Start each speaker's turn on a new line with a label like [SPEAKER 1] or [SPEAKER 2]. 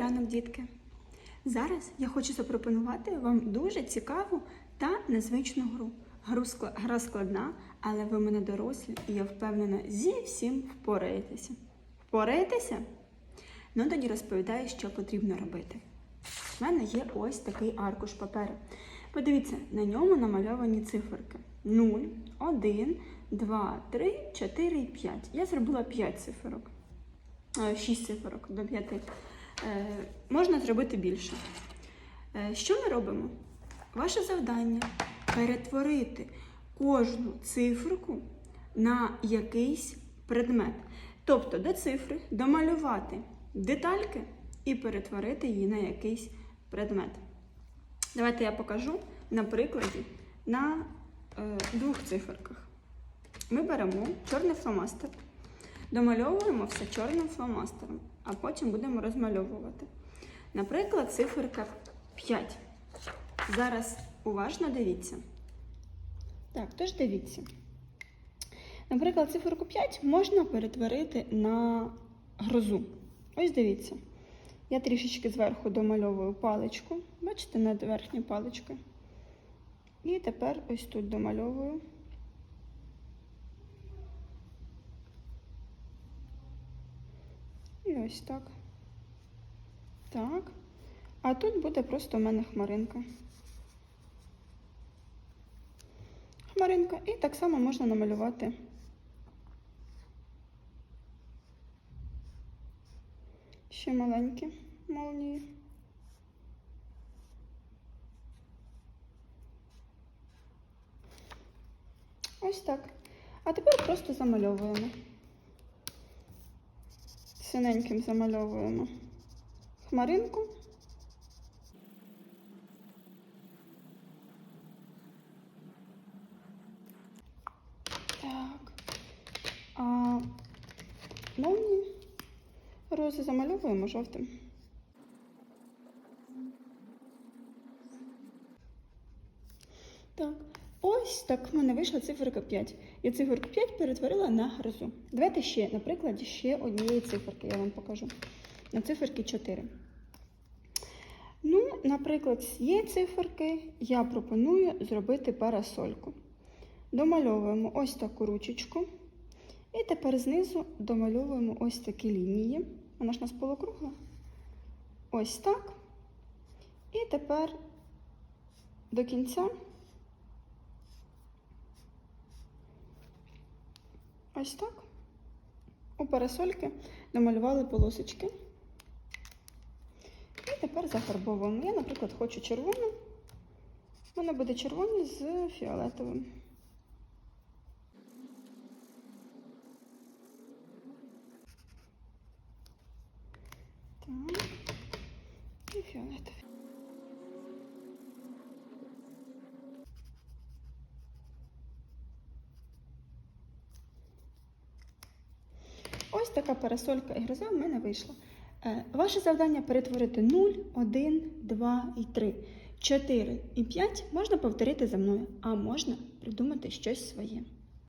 [SPEAKER 1] ранок, дітки! Зараз я хочу запропонувати вам дуже цікаву та незвичну гру. Гра складна, але ви мене дорослі, і я впевнена, зі всім впораєтеся. Впораєтеся? Ну тоді розповідаю, що потрібно робити. У мене є ось такий аркуш паперу. Подивіться, на ньому намальовані циферки: 0, 1, 2, 3, 4 і 5. Я зробила 5 циферок. 6 циферок до 5. Е, можна зробити більше. Е, що ми робимо? Ваше завдання перетворити кожну циферку на якийсь предмет. Тобто до цифри домалювати детальки і перетворити її на якийсь предмет. Давайте я покажу на прикладі на е, двох циферках. Ми беремо чорний фломастер, домальовуємо все чорним фломастером, а потім будемо розмальовувати. Наприклад, циферка 5. Зараз уважно дивіться. Так, тож дивіться. Наприклад, циферку 5 можна перетворити на грозу. Ось дивіться. Я трішечки зверху домальовую паличку. Бачите, над верхньою паличкою. І тепер ось тут домальовую. І ось так. Так. А тут буде просто у мене хмаринка. Хмаринка. І так само можна намалювати. Ще маленькі молнії. Ось так. А тепер просто замальовуємо. Синеньким замальовуємо хмаринку. Так. А молнії рози замальовуємо жовтим. Так, ось так в мене вийшла циферка 5. Я циферку 5 перетворила на грозу. Давайте ще, на прикладі, ще однієї циферки, я вам покажу. На циферки 4. Ну, наприклад, з цієї циферки я пропоную зробити парасольку. Домальовуємо ось таку ручечку. І тепер знизу домальовуємо ось такі лінії. Вона ж у нас полукругла. Ось так. І тепер до кінця ось так. У парасольки намалювали полосочки. І тепер зафарбовуємо. Я, наприклад, хочу червону. Вона буде червона з фіолетовим. Так. І фіолетовий. Ось така парасолька і гроза в мене вийшла. Е, Ваше завдання перетворити 0, 1, 2 і 3, 4 і 5 можна повторити за мною, а можна придумати щось своє.